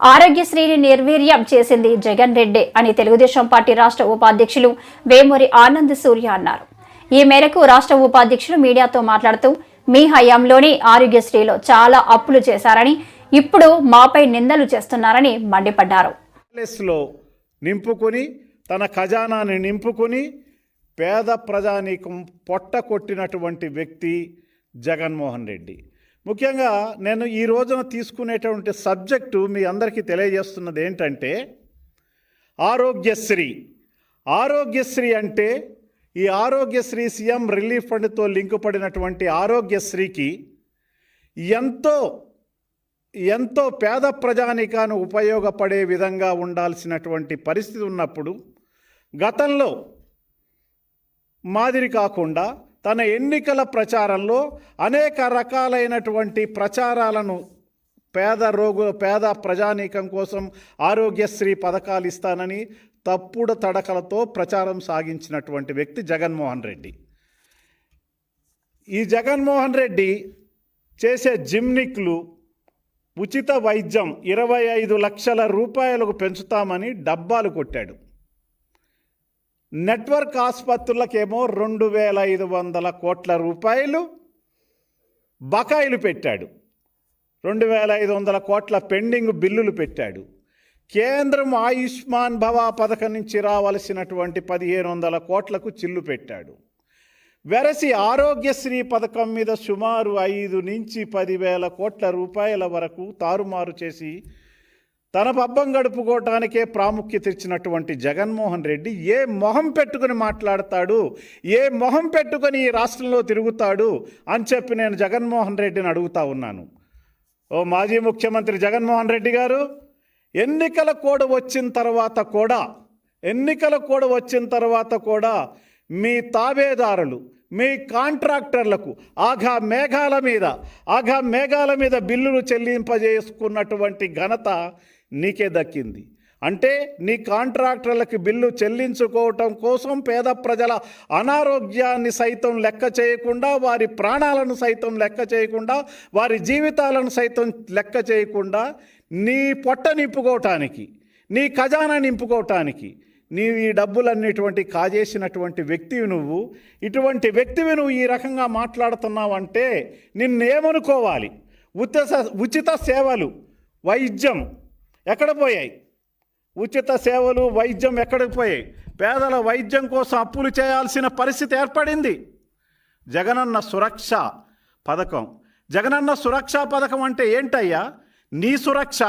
ఆరోగ్యశ్రీని నిర్వీర్యం చేసింది జగన్ రెడ్డి అని తెలుగుదేశం పార్టీ రాష్ట్ర ఉపాధ్యక్షులు వేమూరి ఆనంద్ సూర్య అన్నారు. ఈ మేరకు రాష్ట్ర ఉపాధ్యక్షులు మీడియాతో మాట్లాడుతూ మీ హయాంలోనే ఆరోగ్యశ్రీలో చాలా అప్పులు చేశారని ఇప్పుడు మాపై నిందలు చేస్తున్నారని మండిపడ్డారు. నింపుకొని తన ఖజానాని నింపుకొని పేద ప్రజానీకం పొట్ట కొట్టినటువంటి వ్యక్తి జగన్మోహన్ రెడ్డి. ముఖ్యంగా నేను ఈ రోజున తీసుకునేటువంటి సబ్జెక్టు మీ అందరికీ తెలియజేస్తున్నది ఏంటంటే ఆరోగ్యశ్రీ. ఆరోగ్యశ్రీ అంటే ఈ ఆరోగ్యశ్రీ సీఎం రిలీఫ్ ఫండ్తో లింక్ పడినటువంటి ఆరోగ్యశ్రీకి ఎంతో ఎంతో పేద ప్రజానికాను ఉపయోగపడే విధంగా ఉండాల్సినటువంటి పరిస్థితి ఉన్నప్పుడు గతంలో మాదిరి కాకుండా తన ఎన్నికల ప్రచారంలో అనేక రకాలైనటువంటి ప్రచారాలను పేద రోగు పేద ప్రజానీకం కోసం ఆరోగ్యశ్రీ పథకాలు ఇస్తానని తప్పుడు తడకలతో ప్రచారం సాగించినటువంటి వ్యక్తి జగన్మోహన్ రెడ్డి. ఈ జగన్మోహన్ రెడ్డి చేసే జిమ్నిక్లు ఉచిత వైద్యం ఇరవై ఐదు లక్షల రూపాయలకు పెంచుతామని డబ్బాలు కొట్టాడు. నెట్వర్క్ ఆసుపత్రులకేమో రెండు వేల ఐదు వందల కోట్ల రూపాయలు బకాయిలు పెట్టాడు. రెండు వేల ఐదు వందల కోట్ల పెండింగ్ బిల్లులు పెట్టాడు. కేంద్రం ఆయుష్మాన్ భవ పథకం నుంచి రావలసినటువంటి పదిహేను వందల కోట్లకు చిల్లు పెట్టాడు. వెరసి ఆరోగ్యశ్రీ పథకం మీద సుమారు ఐదు నుంచి పదివేల కోట్ల రూపాయల వరకు తారుమారు చేసి తన పబ్బం గడుపుకోవటానికే ప్రాముఖ్యత ఇచ్చినటువంటి జగన్మోహన్ రెడ్డి ఏ మొహం పెట్టుకుని మాట్లాడతాడు? ఏ మొహం పెట్టుకుని ఈ రాష్ట్రంలో తిరుగుతాడు? అని చెప్పి నేను జగన్మోహన్ రెడ్డిని అడుగుతా ఉన్నాను. ఓ మాజీ ముఖ్యమంత్రి జగన్మోహన్ రెడ్డి గారు ఎన్నికల కోడ్ వచ్చిన తర్వాత కూడా ఎన్నికల కోడ్ వచ్చిన తర్వాత కూడా మీ తాబేదారులు మీ కాంట్రాక్టర్లకు ఆఘా మేఘాల మీద ఆఘా మేఘాల మీద బిల్లులు చెల్లింపజేసుకున్నటువంటి ఘనత నీకే దక్కింది. అంటే నీ కాంట్రాక్టర్లకు బిల్లు చెల్లించుకోవటం కోసం పేద ప్రజల అనారోగ్యాన్ని సైతం లెక్క చేయకుండా వారి ప్రాణాలను సైతం లెక్క చేయకుండా వారి జీవితాలను సైతం లెక్క చేయకుండా నీ పొట్ట నింపుకోవటానికి నీ ఖజానా నింపుకోవటానికి నీవు ఈ డబ్బులన్నిటువంటి కాజేసినటువంటి వ్యక్తివి నువ్వు. ఇటువంటి వ్యక్తివి నువ్వు ఈ రకంగా మాట్లాడుతున్నావంటే నిన్నేమనుకోవాలి? ఉచిత ఉచిత సేవలు వైద్యం ఎక్కడ పోయాయి? ఉచిత సేవలు వైద్యం ఎక్కడికి పోయాయి? పేదల వైద్యం కోసం అప్పులు చేయాల్సిన పరిస్థితి ఏర్పడింది. జగనన్న సురక్ష పథకం. జగనన్న సురక్ష పథకం అంటే ఏంటయ్యా? నీ సురక్ష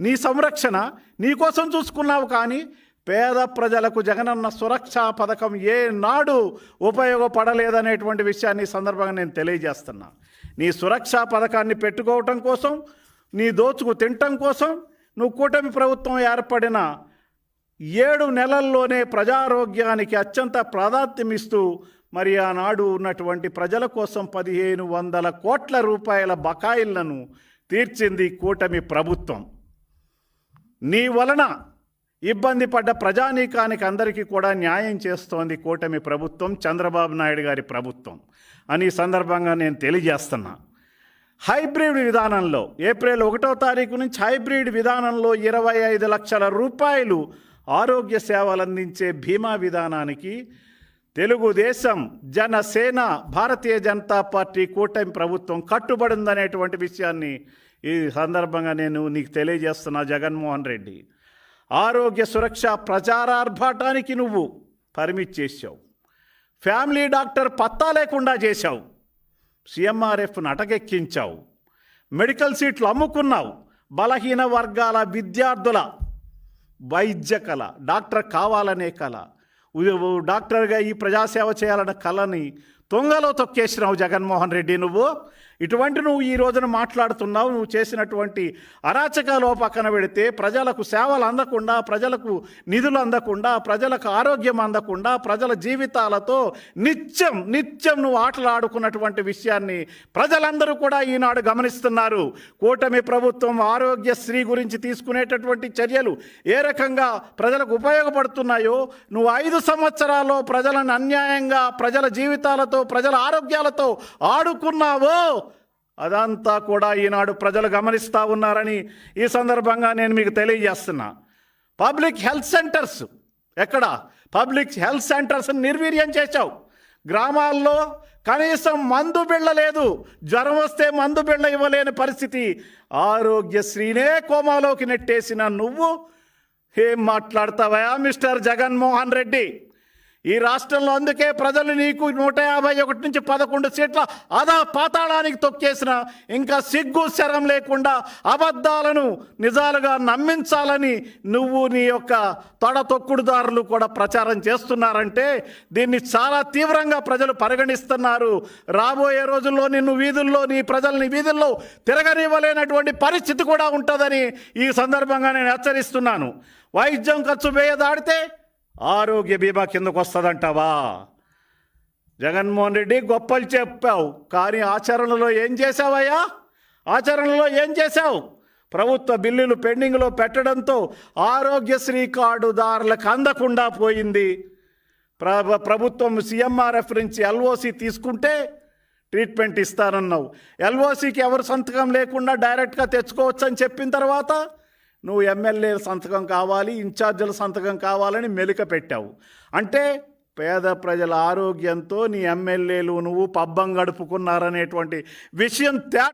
నీ సంరక్షణ నీ కోసం చూసుకున్నావు కానీ పేద ప్రజలకు జగనన్న సురక్ష పథకం ఏనాడు ఉపయోగపడలేదనేటువంటి విషయాన్ని ఈ సందర్భంగా నేను తెలియజేస్తున్నా. నీ సురక్ష పథకాన్ని పెట్టుకోవటం కోసం నీ దోచుకు తినటం కోసం నువ్వు కూటమి ప్రభుత్వం ఏర్పడిన ఏడు నెలల్లోనే ప్రజారోగ్యానికి అత్యంత ప్రాధాన్యం ఇస్తూ మరి ఆనాడు ఉన్నటువంటి ప్రజల కోసం పదిహేను వందల కోట్ల రూపాయల బకాయిలను తీర్చింది కూటమి ప్రభుత్వం. నీ వలన ఇబ్బంది పడ్డ ప్రజానీకానికి అందరికీ కూడా న్యాయం చేస్తోంది కూటమి ప్రభుత్వం చంద్రబాబు నాయుడు గారి ప్రభుత్వం అని సందర్భంగా నేను తెలియజేస్తున్నా. హైబ్రిడ్ విధానంలో ఏప్రిల్ ఒకటో తారీఖు నుంచి హైబ్రిడ్ విధానంలో ఇరవై ఐదు లక్షల రూపాయలు ఆరోగ్య సేవలు అందించే బీమా విధానానికి తెలుగుదేశం జనసేన భారతీయ జనతా పార్టీ కూటమి ప్రభుత్వం కట్టుబడిందనేటువంటి విషయాన్ని ఈ సందర్భంగా నేను నీకు తెలియజేస్తున్నా జగన్మోహన్ రెడ్డి. ఆరోగ్య సురక్ష ప్రచారార్భాటానికి నువ్వు పర్మిట్ చేసావు ఫ్యామిలీ డాక్టర్ పత్తా లేకుండా చేశావు. సిఎంఆర్ఎఫ్ను అటకెక్కించావు మెడికల్ సీట్లు అమ్ముకున్నావు. బలహీన వర్గాల విద్యార్థుల వైద్య కళ డాక్టర్ కావాలనే కళ. డాక్టర్గా ఈ ప్రజాసేవ చేయాలన్న కళని తొంగలో తొక్కేసినావు జగన్మోహన్ రెడ్డి నువ్వు. ఇటువంటి నువ్వు ఈ రోజున మాట్లాడుతున్నావు నువ్వు చేసినటువంటి అరాచకాలు పక్కన పెడితే ప్రజలకు సేవలు అందకుండా ప్రజలకు నిధులు అందకుండా ప్రజలకు ఆరోగ్యం అందకుండా ప్రజల జీవితాలతో నిత్యం నిత్యం నువ్వు ఆటలు ఆడుకున్నటువంటి విషయాన్ని ప్రజలందరూ కూడా ఈనాడు గమనిస్తున్నారు. కూటమి ప్రభుత్వం ఆరోగ్యశ్రీ గురించి తీసుకునేటటువంటి చర్యలు ఏ రకంగా ప్రజలకు ఉపయోగపడుతున్నాయో నువ్వు ఐదు సంవత్సరాల్లో ప్రజలను అన్యాయంగా ప్రజల జీవితాలతో ప్రజల ఆరోగ్యాలతో ఆడుకున్నావో అదంతా కూడా ఈనాడు ప్రజలు గమనిస్తూ ఉన్నారని ఈ సందర్భంగా నేను మీకు తెలియజేస్తున్నా. పబ్లిక్ హెల్త్ సెంటర్స్ ఎక్కడ? పబ్లిక్ హెల్త్ సెంటర్స్ నిర్వీర్యం చేశావు. గ్రామాల్లో కనీసం మందు బిళ్ళ లేదు. జ్వరం వస్తే మందు బిళ్ళ ఇవ్వలేని పరిస్థితి. ఆరోగ్యశ్రీనే కోమాలోకి నెట్టేసిన నువ్వు. ఏం మాట్లాడతావా మిస్టర్ జగన్మోహన్ రెడ్డి? ఈ రాష్ట్రంలో అందుకే ప్రజలు నీకు నూట యాభై ఒకటి నుంచి పదకొండు సీట్ల అదా పాతాళానికి తొక్కేసిన ఇంకా సిగ్గు శరం లేకుండా అబద్ధాలను నిజాలుగా నమ్మించాలని నువ్వు నీ యొక్క తొడ తొక్కుడుదారులు కూడా ప్రచారం చేస్తున్నారంటే దీన్ని చాలా తీవ్రంగా ప్రజలు పరిగణిస్తున్నారు. రాబోయే రోజుల్లో నిన్ను వీధుల్లో నీ ప్రజల్ని వీధుల్లో తిరగనివ్వలేనటువంటి పరిస్థితి కూడా ఉంటుందని ఈ సందర్భంగా నేను హెచ్చరిస్తున్నాను. వైద్యం ఖర్చు వేయ దాడితే ఆరోగ్య బీమా కిందకు వస్తుందంటావా? జగన్మోహన్ రెడ్డి గొప్పలు చెప్పావు కానీ ఆచరణలో ఏం చేశావయ్యా? ఆచరణలో ఏం చేశావు? ప్రభుత్వ బిల్లులు పెండింగ్లో పెట్టడంతో ఆరోగ్యశ్రీ కార్డుదారులకు అందకుండా పోయింది. ప్ర ప్రభుత్వం సీఎంఆర్ఎఫ్ నుంచి ఎల్ఓసి తీసుకుంటే ట్రీట్మెంట్ ఇస్తానన్నావు. ఎల్ఓసికి ఎవరు సంతకం లేకుండా డైరెక్ట్గా తెచ్చుకోవచ్చు అని చెప్పిన తర్వాత నువ్వు ఎమ్మెల్యే సంతకం కావాలి ఇన్ఛార్జీల సంతకం కావాలని మెలిక పెట్టావు. అంటే పేద ప్రజల ఆరోగ్యంతో నీ ఎమ్మెల్యేలు నువ్వు పబ్బం గడుపుకున్నారనేటువంటి విషయం తే